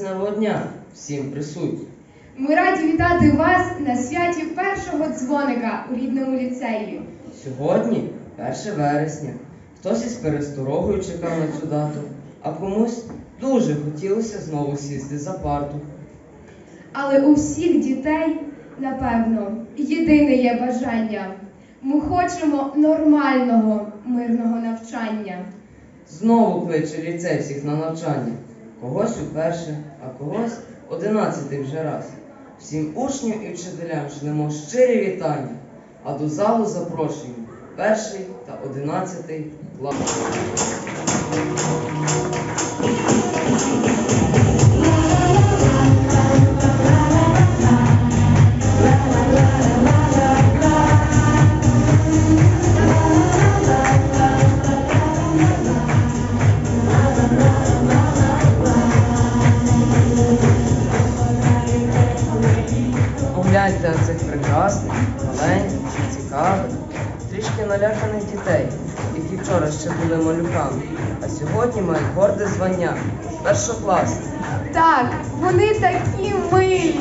вересневого дня всім присутнім. Ми раді вітати вас на святі першого дзвоника у рідному ліцеї. Сьогодні 1 вересня. Хтось із пересторогою чекав на цю дату, а комусь дуже хотілося знову сісти за парту. Але у всіх дітей, напевно, єдине є бажання. Ми хочемо нормального мирного навчання. Знову кличе ліцей всіх на навчання. Когось уперше, а когось одинадцятий вже раз. Всім учням і вчителям жнемо щирі вітання, а до залу запрошуємо перший та одинадцятий клас. Наляканих дітей, які вчора ще були малюками, а сьогодні мають горде звання першокласник. Так, вони такі милі.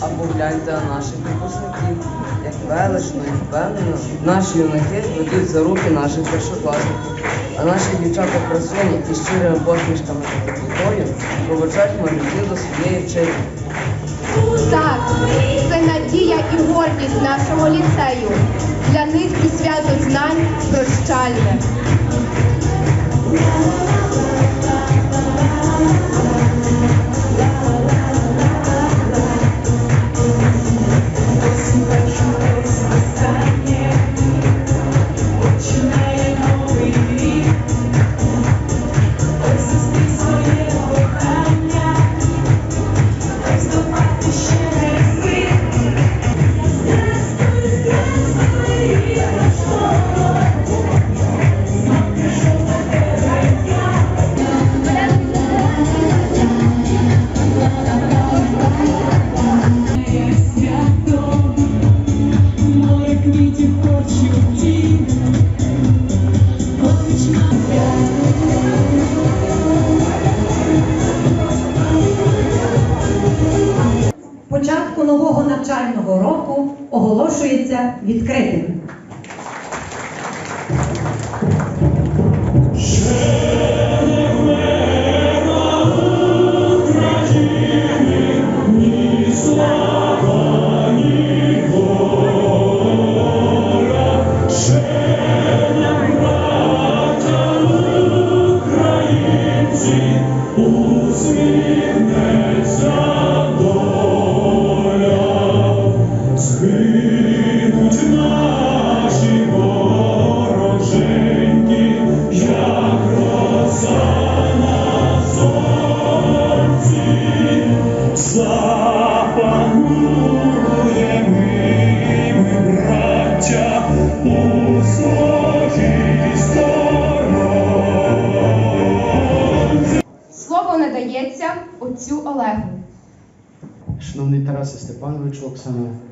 А погляньте на наших випускників, як велично і впевнено наші юнаки ведуть за руки наших першокласників, а наші дівчата красуні із щирими посмішками та теплотою проведжають малюків до своєї вчительки. Так, це надія і гордість нашого ліцею. Для них і свято знань прощальне. Море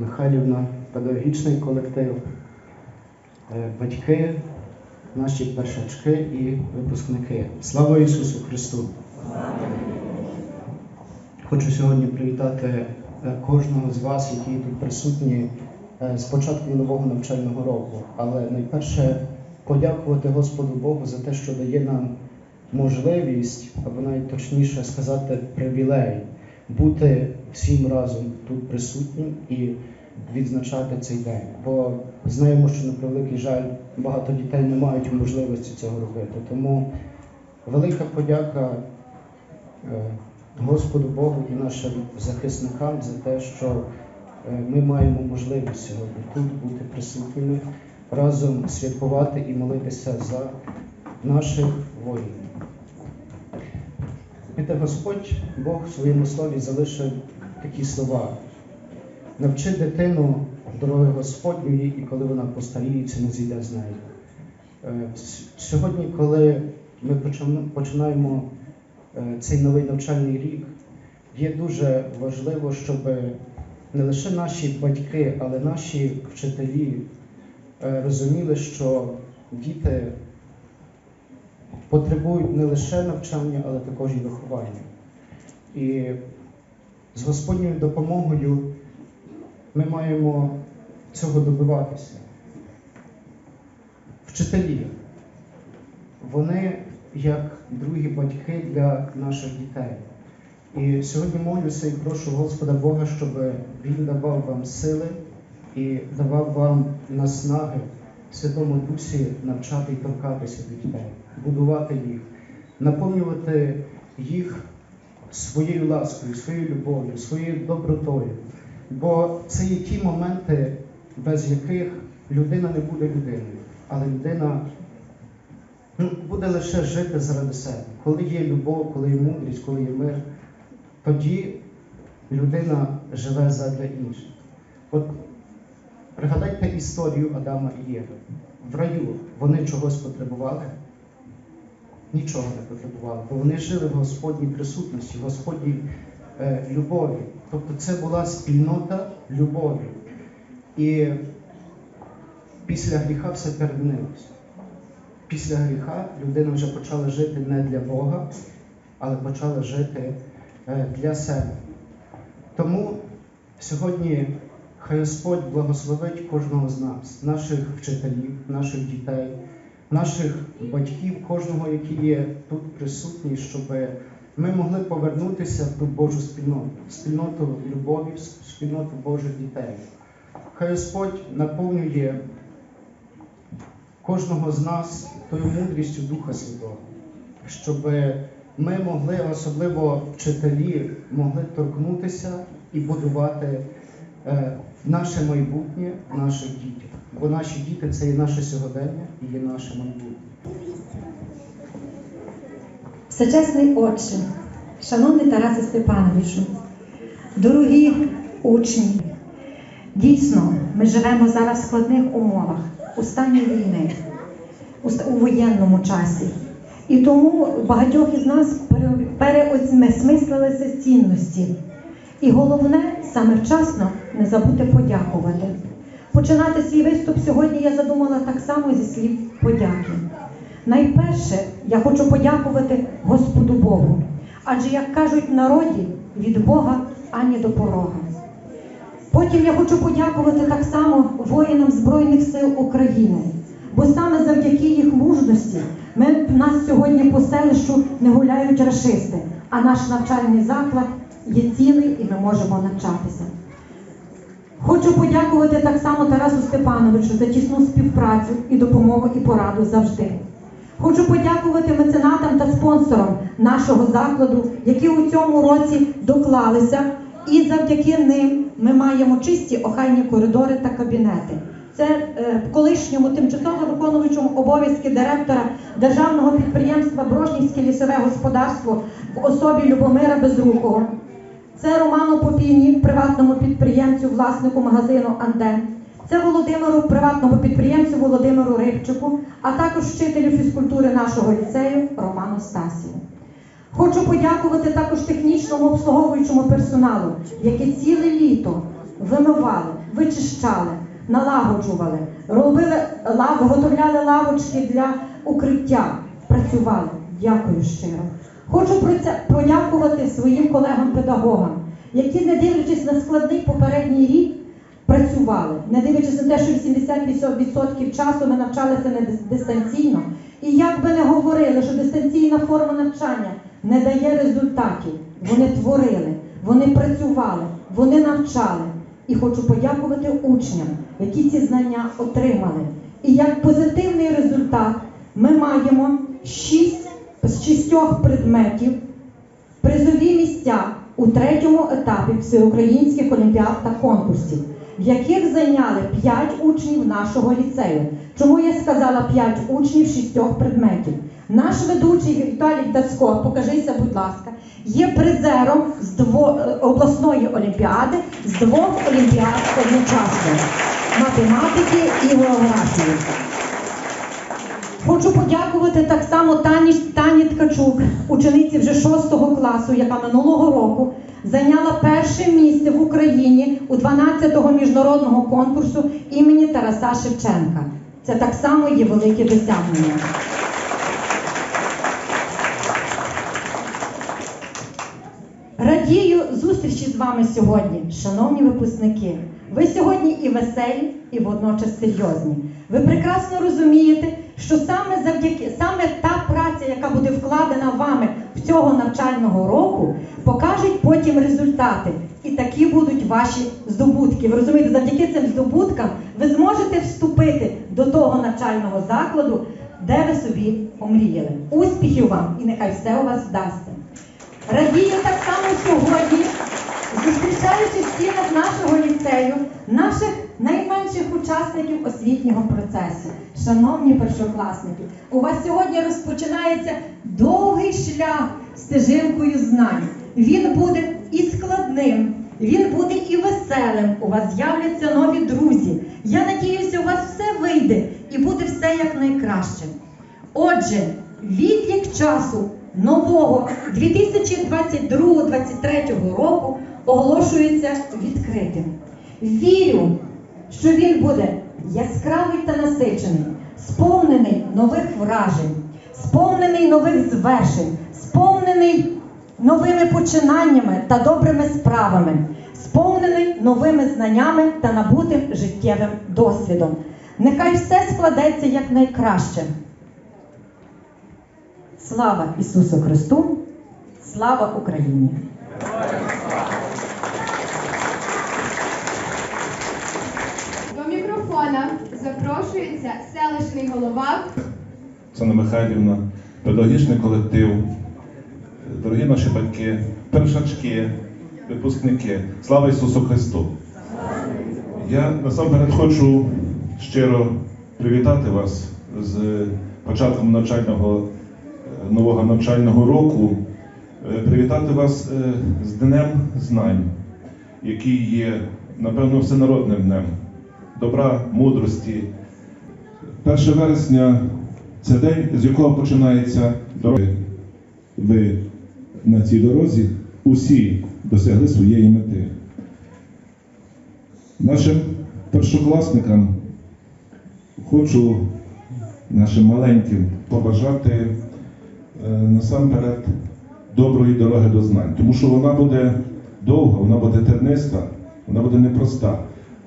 Михайлівна, педагогічний колектив, е, батьки, наші першачки і випускники. Слава Ісусу Христу! Хочу сьогодні привітати е, кожного з вас, які тут присутні е, з початку нового навчального року. Але найперше подякувати Господу Богу за те, що дає нам можливість, або навіть точніше сказати, привілей бути всім разом тут присутнім і відзначати цей день. Бо знаємо, що на превеликий жаль багато дітей не мають можливості цього робити. Тому велика подяка е, Господу Богу і нашим захисникам за те, що е, ми маємо можливість сьогодні тут бути присутніми, разом святкувати і молитися за наших воїнів. Знаєте, Господь Бог в своєму слові залишив такі слова. Навчи дитину дороги Господньої, і коли вона постаріється, не зійде з нею. Е, Сьогодні, коли ми починаємо е, цей новий навчальний рік, є дуже важливо, щоб не лише наші батьки, але наші вчителі е, розуміли, що діти потребують не лише навчання, але також і виховання. І з Господньою допомогою ми маємо цього добиватися. Вчителі, вони як другі батьки для наших дітей. І сьогодні молюся і прошу Господа Бога, щоб Він давав вам сили і давав вам наснаги Святому Дусі навчати і торкатися дітей, будувати їх, наповнювати їх своєю ласкою, своєю любов'ю, своєю добротою. Бо це є ті моменти, без яких людина не буде людиною, але людина ну, буде лише жити заради себе. Коли є любов, коли є мудрість, коли є мир, тоді людина живе задля інших. От пригадайте історію Адама і Єви. В раю вони чогось потребували? Нічого не потребували, бо вони жили в Господній присутності, в Господній е, любові. Тобто це була спільнота любові. І після гріха все перемінилося. Після гріха людина вже почала жити не для Бога, але почала жити е, для себе. Тому сьогодні хай Господь благословить кожного з нас, наших вчителів, наших дітей, наших батьків, кожного, який є тут присутній, щоб ми могли повернутися в ту Божу спільноту, спільноту любові, спільноту Божих дітей. Хай Господь наповнює кожного з нас тою мудрістю Духа Святого, щоб ми могли, особливо вчителі, могли торкнутися і будувати е, наше майбутнє наших дітей. Бо наші діти це і наше сьогодення, і є наше майбутнє. Всечесний Отче, шановний Тарасе Степановичу, дорогі учні, дійсно, ми живемо зараз в складних умовах, у стані війни, у воєнному часі. І тому багатьох із нас пере- переосмислилися цінності. І головне саме вчасно не забути подякувати. Починати свій виступ сьогодні я задумала так само зі слів подяки. Найперше я хочу подякувати Господу Богу. Адже, як кажуть народі, від Бога ані до порога. Потім я хочу подякувати так само воїнам Збройних сил України, бо саме завдяки їх мужності ми, в нас сьогодні по селищу не гуляють рашисти, а наш навчальний заклад є цілий і ми можемо навчатися. Хочу подякувати так само Тарасу Степановичу за тісну співпрацю і допомогу і пораду завжди. Хочу подякувати меценатам та спонсорам нашого закладу, які у цьому році доклалися, і завдяки ним ми маємо чисті охайні коридори та кабінети. Це е, колишньому тимчасово виконуючому обов'язки директора державного підприємства Брошнівське лісове господарство в особі Любомира Безрукого. Це Роману Попіні, приватному підприємцю, власнику магазину Анден. Це Володимиру, приватному підприємцю Володимиру Рибчику, а також вчителю фізкультури нашого ліцею Роману Стасію. Хочу подякувати також технічному обслуговуючому персоналу, який ціле літо вимивали, вичищали, налагоджували, робили виготовляли лавочки для укриття, працювали. Дякую щиро. Хочу подякувати своїм колегам-педагогам, які, не дивлячись на складний попередній рік, працювали, не дивлячись на те, що 80% часу ми навчалися не дистанційно. І як би не говорили, що дистанційна форма навчання не дає результатів, вони творили, вони працювали, вони навчали. І хочу подякувати учням, які ці знання отримали. І як позитивний результат ми маємо шість з шістьох предметів призові місця у третьому етапі всеукраїнських олімпіад та конкурсів, в яких зайняли 5 учнів нашого ліцею. Чому я сказала 5 учнів шістьох предметів? Наш ведучий Віталій Дацько, покажися, будь ласка, є призером з дво, е, обласної олімпіади з двох олімпіад одночасно математики і географії. Хочу подякувати так само Тані, Тані Ткачук, учениці вже 6 класу, яка минулого року зайняла перше місце в Україні у 12-го міжнародного конкурсу імені Тараса Шевченка. Це так само є велике досягнення. Радію зустрічі з вами сьогодні, шановні випускники. Ви сьогодні і веселі, і водночас серйозні. Ви прекрасно розумієте, що саме завдяки саме та праця, яка буде вкладена вами в цього навчального року, покажуть потім результати. І такі будуть ваші здобутки. Ви розумієте, завдяки цим здобуткам ви зможете вступити до того навчального закладу, де ви собі омріяли. Успіхів вам і нехай все у вас вдасться. Радію так само сьогодні, зустрічаючи в стінах нашого ліцею, наших учасників освітнього процесу. Шановні першокласники, у вас сьогодні розпочинається довгий шлях стежинкою знань. Він буде і складним, він буде і веселим. У вас з'являться нові друзі. Я надіюся, у вас все вийде і буде все як найкраще. Отже, відлік часу нового 2022-2023 року оголошується відкритим. Вірю, що він буде яскравий та насичений, сповнений нових вражень, сповнений нових звершень, сповнений новими починаннями та добрими справами, сповнений новими знаннями та набутим життєвим досвідом. Нехай все складеться якнайкраще. Слава Ісусу Христу! Слава Україні! До мікрофона запрошується селищний голова Оксана Михайлівна, педагогічний колектив, дорогі наші батьки, першачки, випускники. Слава Ісусу Христу! Я насамперед хочу щиро привітати вас з початком навчального е, нового навчального року. Е, Привітати вас е, з Днем Знань, який є, напевно, всенародним днем добра, мудрості, 1 вересня це день, з якого починається дорога. Ви на цій дорозі усі досягли своєї мети. Нашим першокласникам хочу нашим маленьким побажати е, насамперед доброї дороги до знань, тому що вона буде довга, вона буде терниста, вона буде непроста,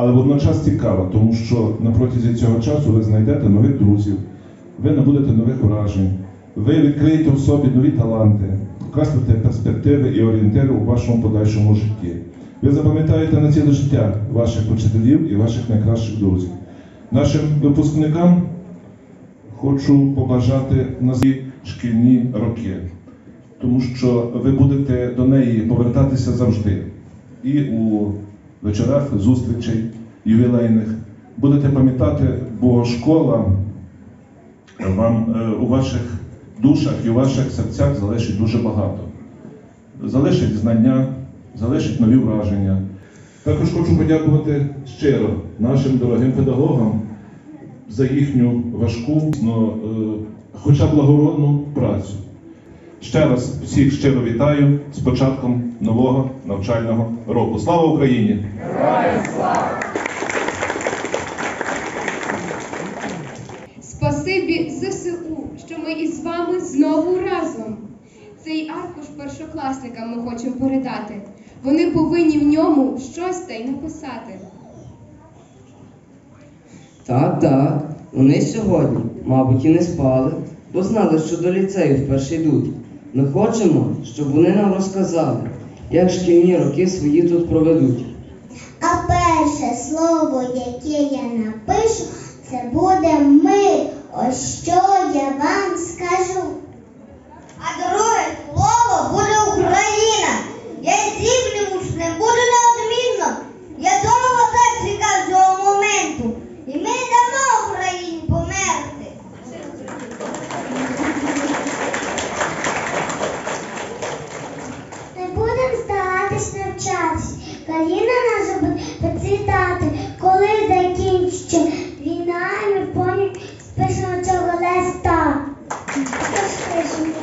але водночас цікава, тому що на протязі цього часу ви знайдете нових друзів, ви набудете нових вражень, ви відкриєте в собі нові таланти, окреслите перспективи і орієнтири у вашому подальшому житті. Ви запам'ятаєте на ціле життя ваших вчителів і ваших найкращих друзів. Нашим випускникам хочу побажати на свої шкільні роки, тому що ви будете до неї повертатися завжди. І у вечорах зустрічей ювілейних будете пам'ятати, бо школа вам е, у ваших душах і у ваших серцях залишить дуже багато. Залишить знання, залишить нові враження. Також хочу подякувати щиро нашим дорогим педагогам за їхню важку, е, хоча благородну працю. Ще раз всіх щиро вітаю з початком нового навчального року. Слава Україні! Спасибі ЗСУ, що ми із вами знову разом. Цей аркуш першокласникам ми хочемо передати. Вони повинні в ньому щось та й написати. Так, так. Вони сьогодні, мабуть, і не спали, бо знали, що до ліцею вперше йдуть. Ми хочемо, щоб вони нам розказали, як шкільні роки свої тут проведуть. А перше слово, яке я напишу, це буде ми. Ось що я вам скажу. А друге слово буде Україна. Я зіплюсь, не буду неодмінно. Я довго так чекав цього моменту. І ми не дамо Україні померти. Не будемо старатись навчатись. Країна наша буде процвітати, коли закінчиться війна, і ми поні спишемо цього листа. Розпишемо,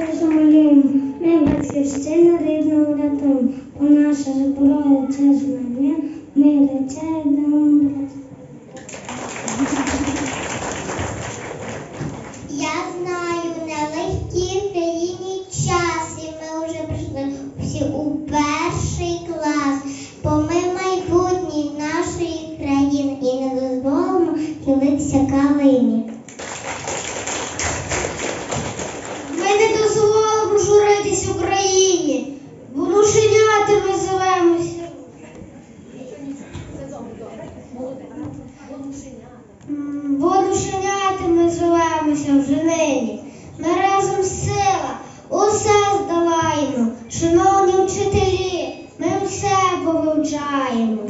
розмалюємо, ми батьківщину рідного врятуємо. Бо наша зброя це знання, ми речей Шановні вчителі, ми все повивчаємо.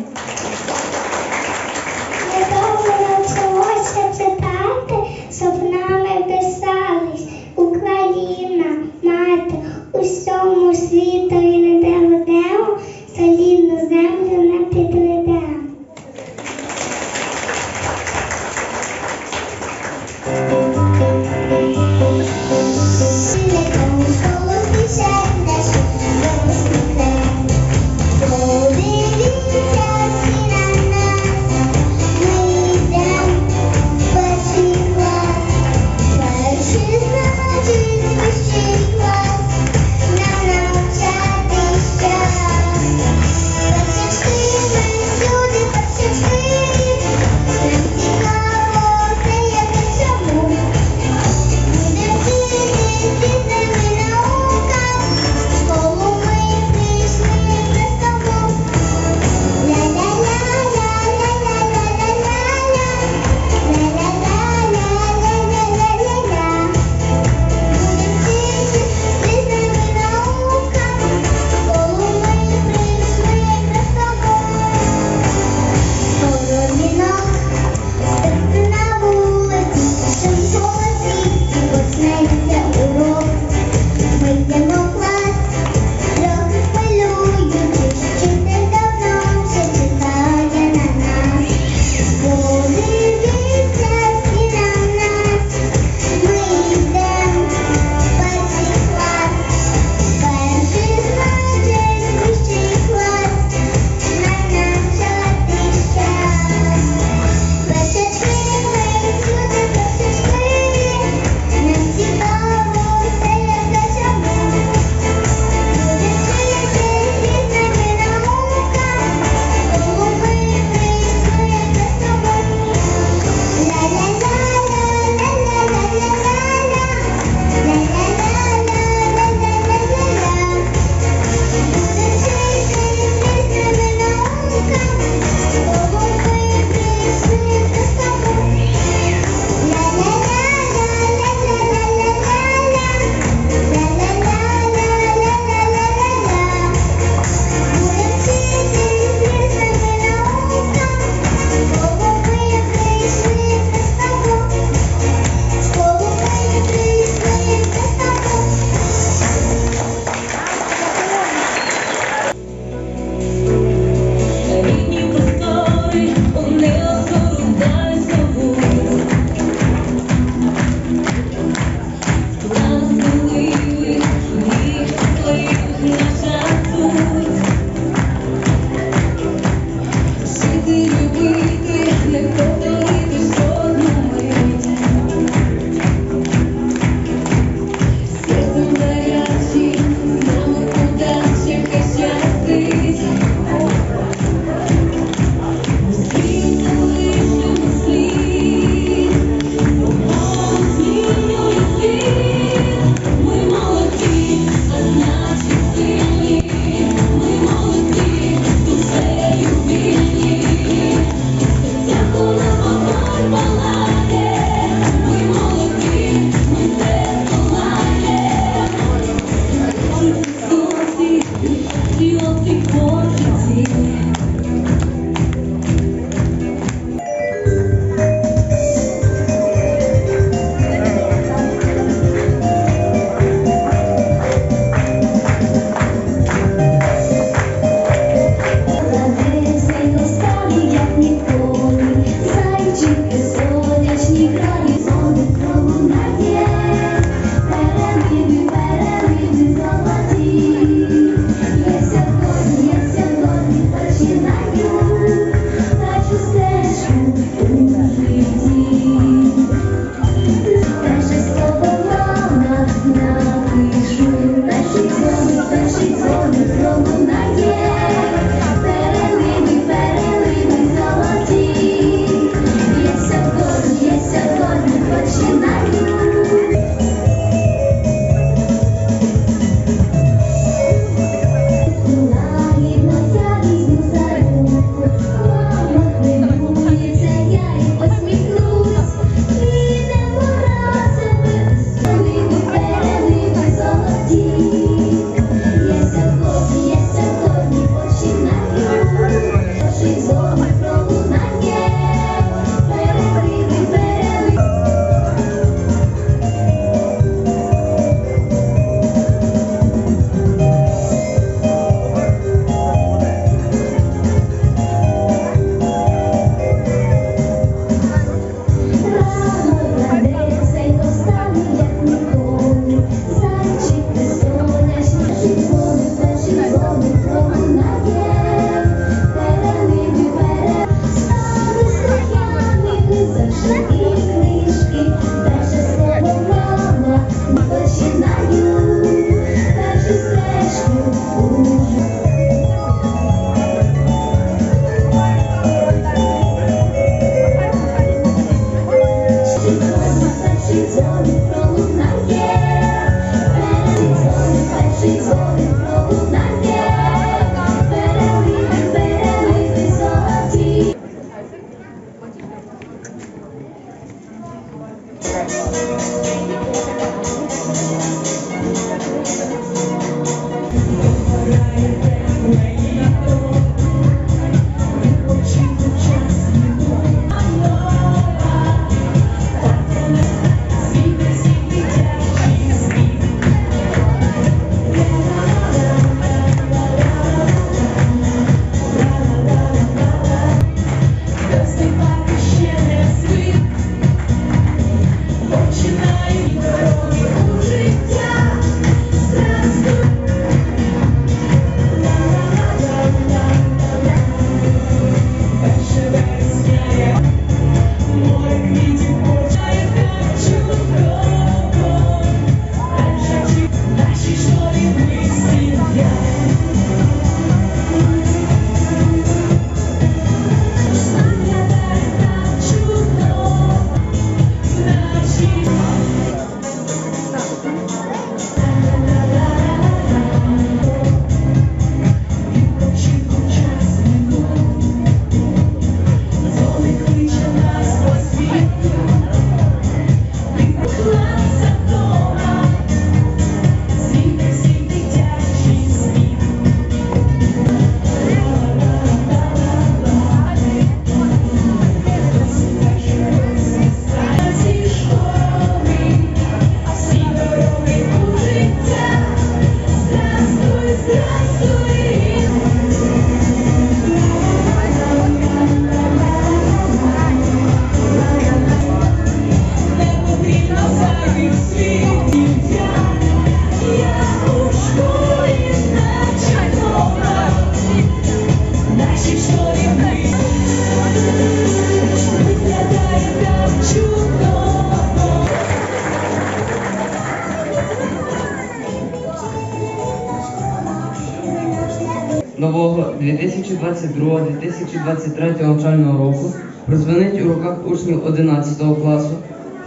2022-2023 навчального року прозвенить у руках учнів 11 класу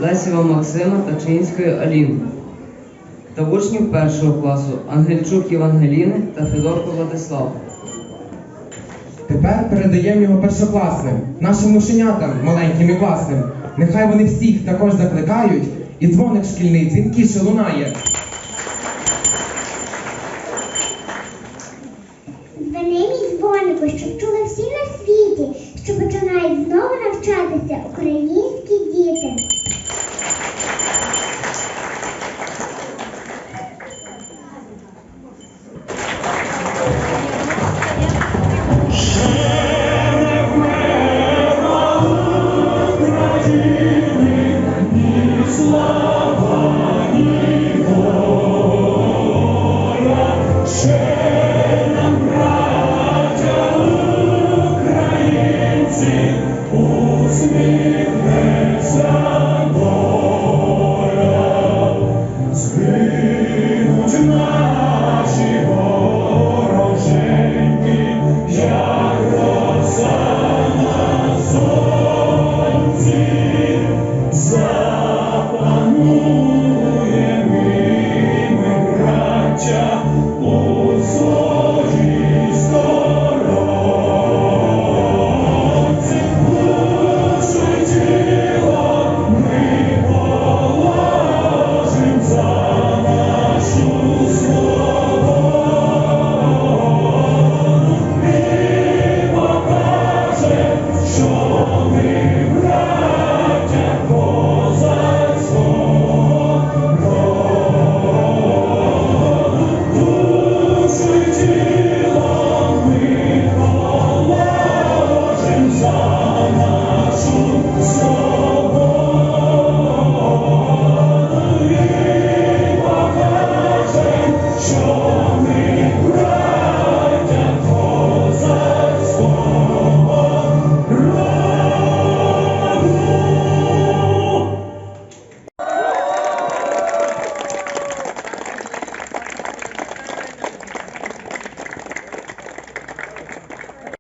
Лесєва Максима та Чинської Аліни та учнів 1 класу Ангельчук Євангеліни та Федорко Владислава. Тепер передаємо його першокласним, нашим мушенятам, маленьким і класним. Нехай вони всіх також закликають, і дзвоник шкільний дзвінкіше лунає.